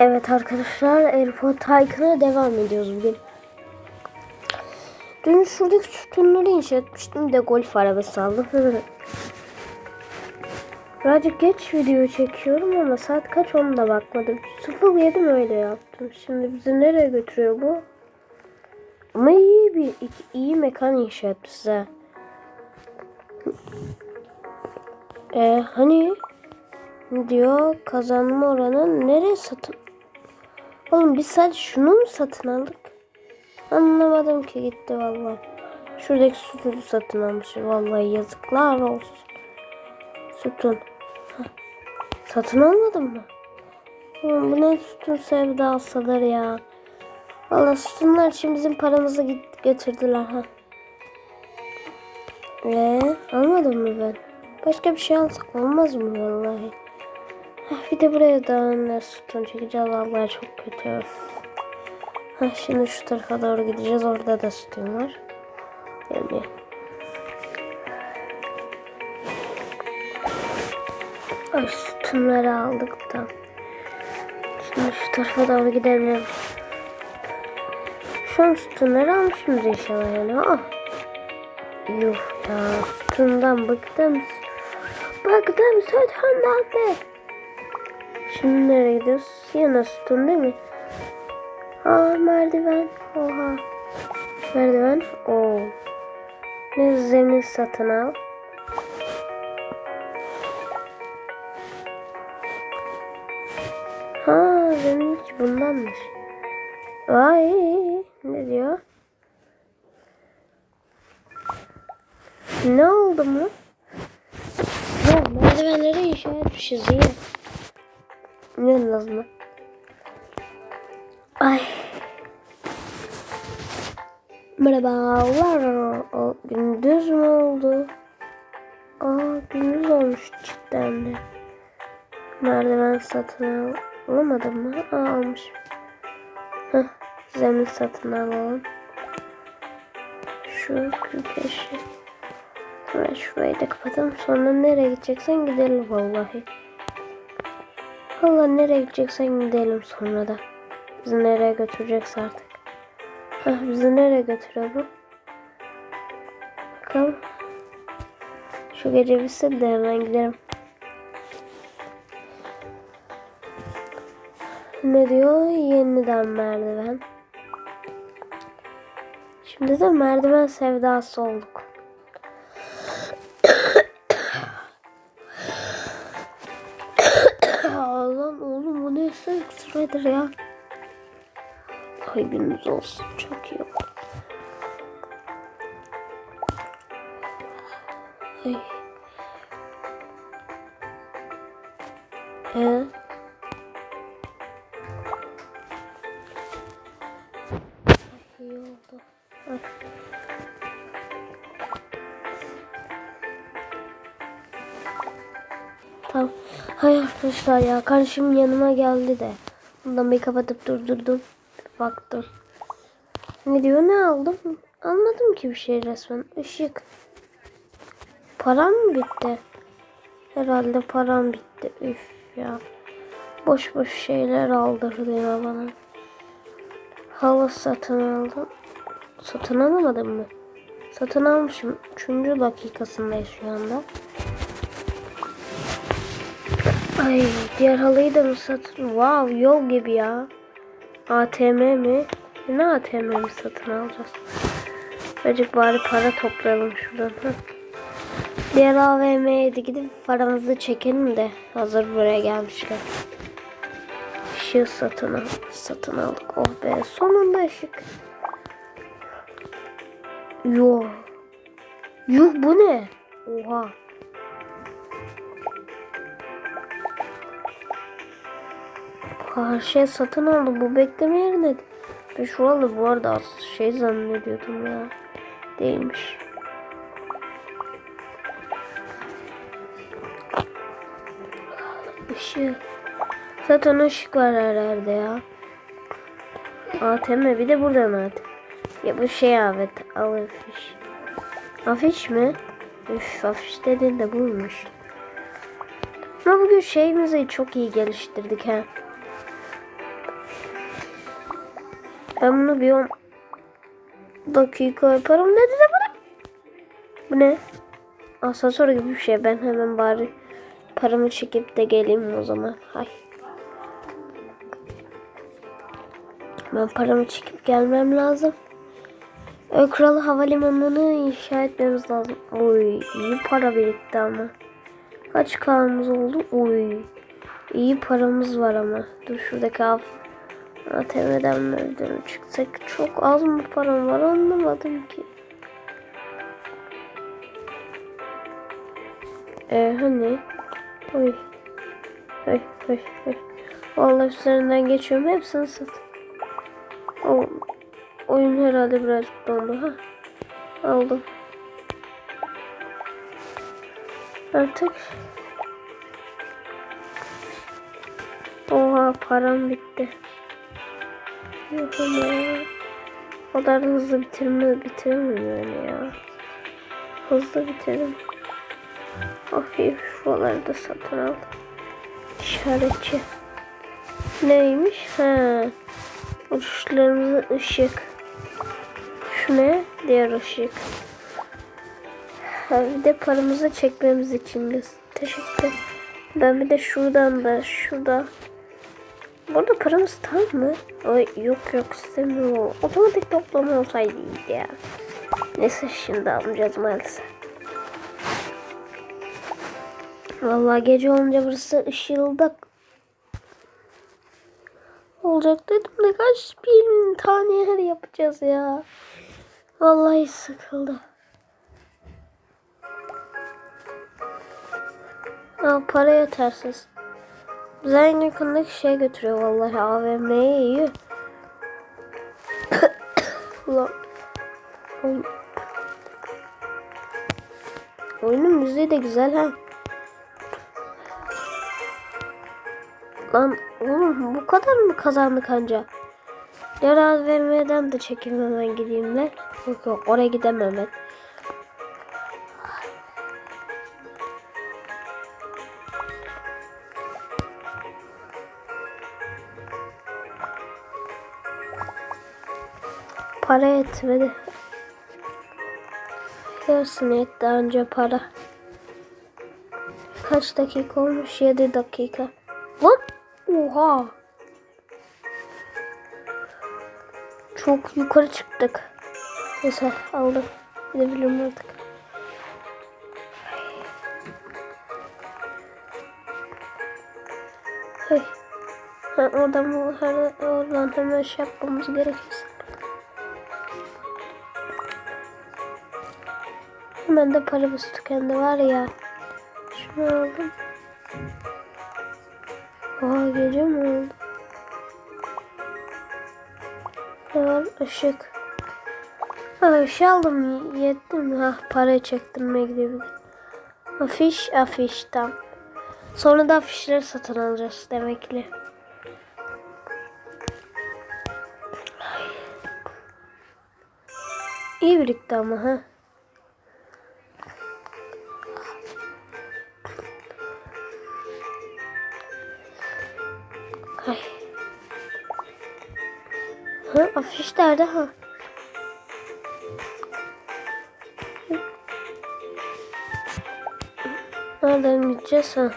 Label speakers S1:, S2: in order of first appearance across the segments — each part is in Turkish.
S1: Evet arkadaşlar Airpod Tycoon'a devam ediyoruz bugün. Dün şuradaki sütunları inşa etmiştim de golf arabası aldım. Birazcık geç video çekiyorum ama saat kaç onu da bakmadım. 07 mi öyle yaptım. Şimdi bizi nereye götürüyor bu? Ama iyi bir iki- iyi mekan inşa etmiş ha. Ee, hani diyor kazanma oranı nereye satın? Oğlum biz sadece şunu mu satın aldık? Anlamadım ki gitti vallahi. Şuradaki sütunu satın almışım. Vallahi yazıklar olsun. Sütun. Satın almadın mı? Oğlum bu ne sütun sevdasadır ya. Vallahi sütunlar için bizim paramızı git getirdiler ha. Ee, almadın mı ben? Başka bir şey alsak olmaz mı vallahi? Hah, bir de buraya da sütun çekeceğiz vallahi çok kötü. Hah, şimdi şu tarafa doğru gideceğiz. Orada da sütun var. Yani Ay sütunları aldık da. Şimdi şu tarafa doğru gidelim. Şu an sütunları almışız inşallah yani. Ah. Yuh ya sütundan bıktım. Bıktım sütundan be. Şimdi nereye gidiyoruz? Yana sütun değil mi? Aa merdiven. Oha. Merdiven. Oo. Ne zemin satın al. Ha zemin hiç bundanmış. Vay ne diyor? Ne oldu mu? Ya merdivenleri inşa etmişiz iyi. Ne lazım? Ay. Merhabalar. O, gündüz mü oldu? Aa gündüz olmuş cidden de. Merdiven satın al. Alamadım mı? Aa almışım. Heh, zemin satın alalım. Şu 45. Hemen şurayı da kapatalım. Sonra nereye gideceksen gidelim vallahi. Vallahi nereye gideceksen gidelim sonra da. Bizi nereye götürecekse artık. Heh, bizi nereye götürüyor bu? Bakalım. Şu gece bitsin de hemen gidelim. Ne diyor? Yeniden merdiven. Şimdi de merdiven sevdası olduk. Sıradır ya. Ay olsun çok iyi. Ee? Ay, iyi oldu. Ay. Tamam. Hay arkadaşlar ya kardeşim yanıma geldi de. Bir kapatıp durdurdum. Baktım. Ne diyor ne aldım? Anladım ki bir şey resmen. Işık. Param mı bitti? Herhalde param bitti. Üf ya. Boş boş şeyler aldırdı ya bana. Hava satın aldım. Satın alamadım mı? Satın almışım. Üçüncü dakikasındayız şu anda. Ay diğer halıyı da mı satın? Wow yol gibi ya. ATM mi? E, Ne ATM mi satın alacağız? Azıcık bari para toplayalım şuradan. Hı. Diğer AVM'ye de gidip paramızı çekelim de hazır buraya gelmişken. Işığı satın al. Satın aldık. Oh be sonunda ışık. Yo. Yuh bu ne? Oha. Her şey satın aldı. Bu bekleme yerine. Ben şu anda bu arada şey zannediyordum ya. Değilmiş. Işık. Zaten ışık var her yerde ya. ATM bir de buradan ATM. Ya bu şey evet al afiş. Afiş mi? Üf afiş dediğin de buymuş. Ama bugün şeyimizi çok iyi geliştirdik ha. Ben bunu bir 10 dakika yaparım dedi de bana. Bu ne? Asansör gibi bir şey. Ben hemen bari paramı çekip de geleyim o zaman. Hay. Ben paramı çekip gelmem lazım. Ökralı Havalimanı'nı inşa etmemiz lazım. Oy iyi para birikti ama. Kaç kağımız oldu? Oy. İyi paramız var ama. Dur şuradaki. ATM'den mi ödeme çıksak çok az mı param var anlamadım ki. Ee, hani? Oy. Oy, oy, oy. Vallahi üstlerinden geçiyorum. Hepsini sat. O, oyun herhalde birazcık dondu. Ha. Aldım. Artık. Oha param bitti. Yok ama ya. O kadar hızlı bitirme bitiremem yani ya. Hızlı bitirin. Hafif şuraları da satın aldım. İşaretçi. Neymiş? Ha. Uçuşlarımızın ışık. Şu ne? Diğer ışık. Ha, bir de paramızı çekmemiz için. Teşekkür. Ben bir de şuradan da şurada. Burada paramız tam mı? Ay yok yok istemiyorum. Otomatik toplama olsaydı iyiydi ya. Neyse şimdi almayacağız maalesef. Vallahi gece olunca burası ışıldak olacak dedim de kaç bin tane yer yapacağız ya. Vallahi sıkıldı. Ya para yetersiz. Bize en yakındaki şey götürüyor vallahi AVM'ye iyi. Ulan. Oyun... Oyunun müziği de güzel ha. Lan oğlum bu kadar mı kazandık anca? Diğer AVM'den de çekeyim hemen gideyim de. Yok yok oraya gidemem ben. Para yetmedi. Yarısını yetti anca para. Kaç dakika olmuş? 7 dakika. Lan! Oha! Çok yukarı çıktık. Neyse aldım. Gidebilirim artık. Hey. Ha, oradan oradan hemen şey yapmamız gerekirse. Hemen de paramız tükendi var ya. Şunu aldım. Oha gece mi oldu? Ne var? Işık. Ha şey aldım yetti mi? Ha para çektim ne gidebilir. Afiş afiş tam. Sonra da afişleri satın alacağız demek ki. İyi birikti ama ha. Ha, afiş nerede ha? Nereden gideceğiz ha?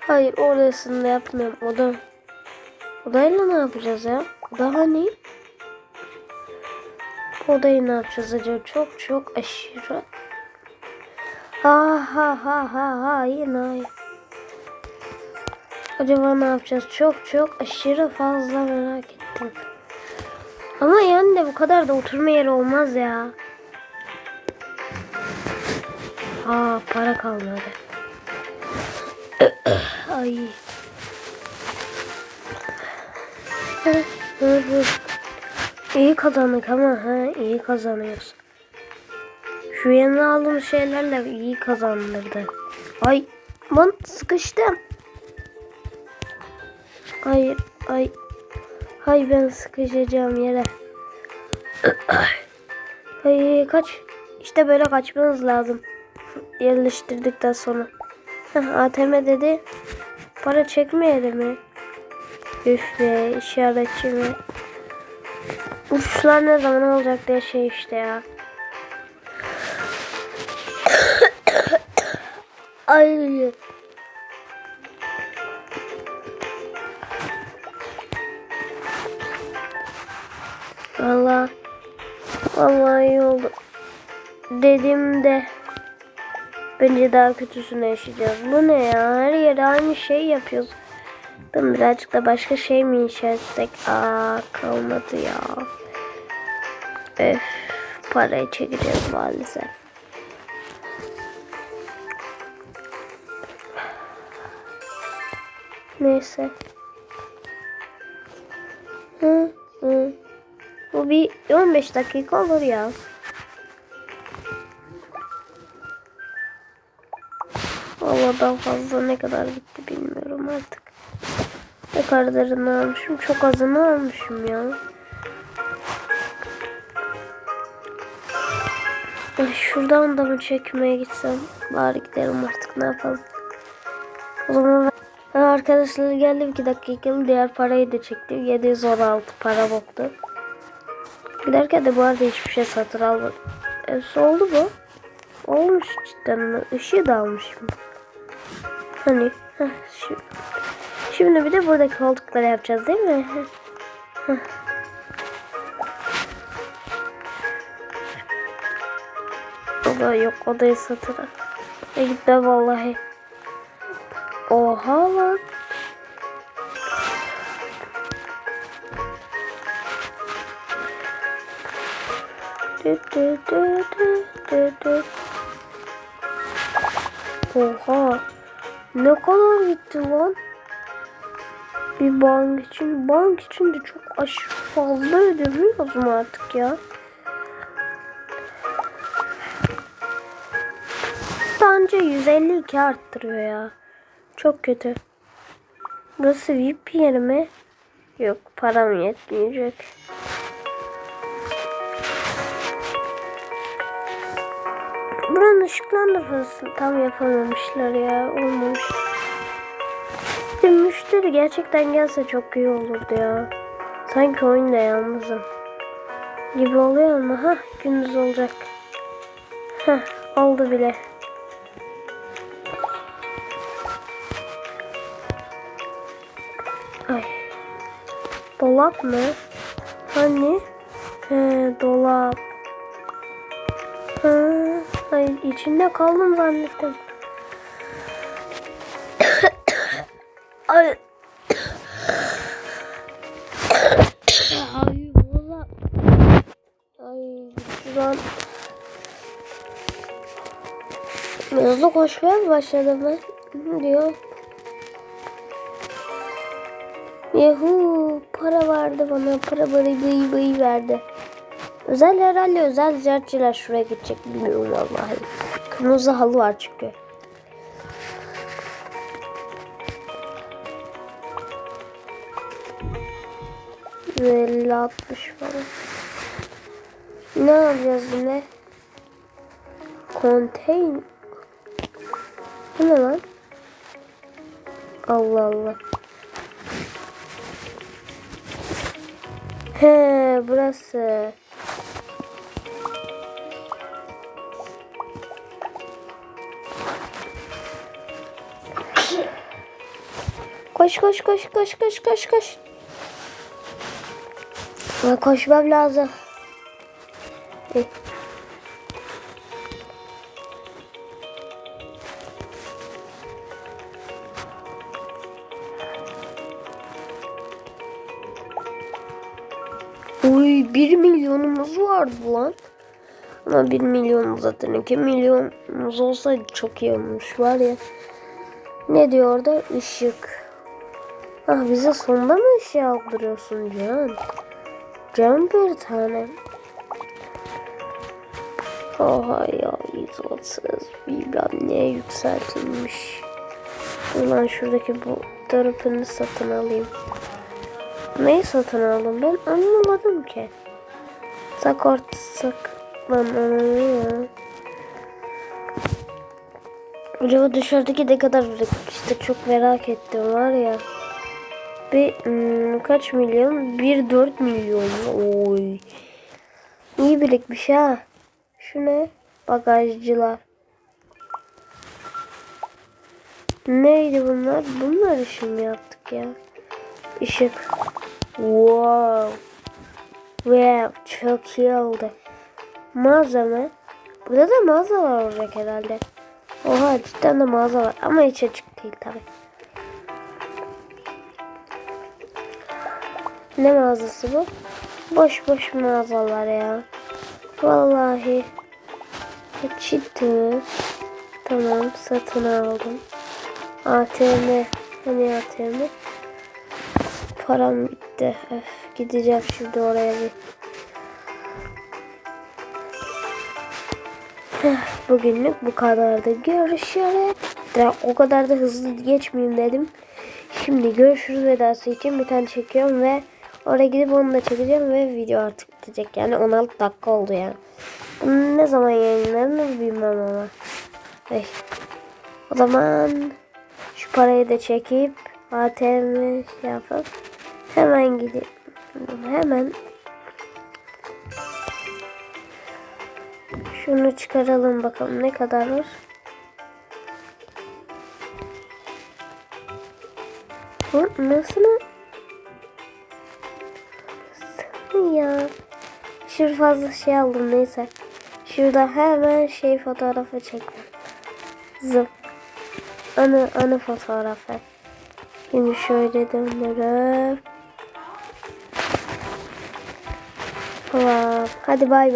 S1: Hayır orasını da yapmıyorum. Oda. Odayla ne yapacağız ya? Oda hani? Odayı ne yapacağız acaba? Çok çok aşırı. Ha ha ha ha ha yine hayır. Acaba ne yapacağız? Çok çok aşırı fazla merak ettim. Ama yani de bu kadar da oturma yeri olmaz ya. Aa para kalmadı. Ay. İyi kazandık ama ha iyi kazanıyoruz. Şu yeni aldığım şeylerle iyi kazandırdı. Ay ben sıkıştım. Hayır, ay. Hay ben sıkışacağım yere. Hay kaç. İşte böyle kaçmanız lazım. Yerleştirdikten sonra. Heh, ATM dedi. Para çekmeyelim mi? Üf be işaretçi mi? Uçuşlar ne zaman olacak diye şey işte ya. Ay. Valla. Vallahi iyi oldu. Dediğimde bence daha kötüsünü yaşayacağız. Bu ne ya? Her yere aynı şey yapıyoruz. Değil Birazcık da başka şey mi inşa etsek? Aa kalmadı ya. Öf, parayı çekeceğiz maalesef. Neyse. Hı. Bu bir 15 dakika olur ya. Valla daha fazla ne kadar gitti bilmiyorum artık. Ne kadarını almışım? Çok azını almışım ya. Şuradan da mı çekmeye gitsem? Bari gidelim artık ne yapalım. O zaman ben... Arkadaşlar geldi 2 dakikalı diğer parayı da çektim. 716 para boktu. Giderken de bu arada hiçbir şey satın almadım. E, oldu bu. Olmuş cidden. Işığı da almışım. Hani. Heh, şimdi. bir de buradaki koltukları yapacağız değil mi? Heh. O da yok odayı satın al. E gitme vallahi. Oha lan. Oha. Ne kadar gitti lan? Bir bank için. Bank için de çok aşırı fazla ödemiyoruz mu artık ya? Bence 152 arttırıyor ya. Çok kötü. Burası VIP yeri mi? Yok param yetmeyecek. Işıklandırmasını tam yapamamışlar ya. Olmuş. Bir müşteri gerçekten gelse çok iyi olurdu ya. Sanki oyunda yalnızım. Gibi oluyor ama ha gündüz olacak. Heh oldu bile. Ay. Dolap mı? Hani? He, dolap. Ha, ay içinde kaldım zannettim. ay. ay valla. Ay şuradan. Da koşmaya mı başladım ben? Diyor. Yahu para verdi bana. Para bana bıy bıy verdi. Özel herhalde özel ziyaretçiler şuraya gidecek bilmiyorum vallahi. Kırmızı halı var çünkü. Elli altmış falan. Ne alacağız yine? Contain. Bu ne lan? Allah Allah. He burası. Koş koş koş koş koş koş koş. Ama koşmam lazım. Eh. Uy 1 milyonumuz vardı lan. Ama 1 milyon zaten 2 milyonumuz olsaydı çok iyi olmuş var ya. Ne diyor orada? Işık. Ah bize sonunda mı ışığı aldırıyorsun Can? Can bir tane. Oha ya 130 bilmem ne yükseltilmiş. Ulan şuradaki bu tarafını satın alayım. Neyi satın aldım ben anlamadım ki. Sakort saklananı ya. Acaba dışarıdaki ne kadar üretmiştir çok merak ettim var ya. Bir hmm, kaç milyon? 1.4 milyon. Oy. İyi birikmiş ha. Şu ne? Bagajcılar. Neydi bunlar? Bunlar için mi yaptık ya? Işık. Wow. Wow. Çok iyi oldu. Malzeme. Burada da mağazalar olacak herhalde. Oha cidden de mağaza var. Ama hiç açık değil tabi. Ne mağazası bu? Boş boş mağazalar ya. Vallahi. Ciddi. Tamam satın aldım. ATM. Hani ATM? Param bitti. Öf, gideceğim şimdi oraya bir. Bugünlük bu kadardı. Görüşürüz. O kadar da hızlı geçmeyeyim dedim. Şimdi görüşürüz vedası için bir tane çekiyorum ve oraya gidip onu da çekeceğim ve video artık bitecek. Yani 16 dakika oldu yani. Bunu ne zaman yayınlarını bilmem ama. Ay. O zaman şu parayı da çekip ATM şey yapıp hemen gidip hemen şunu çıkaralım bakalım ne kadar var. Bu? Nasıl Şur fazla şey aldım neyse. Şurada hemen şey fotoğrafı çektim. Zım. Anı, anı fotoğrafı. Şimdi şöyle döndürüp. Tamam. Hadi bay bay.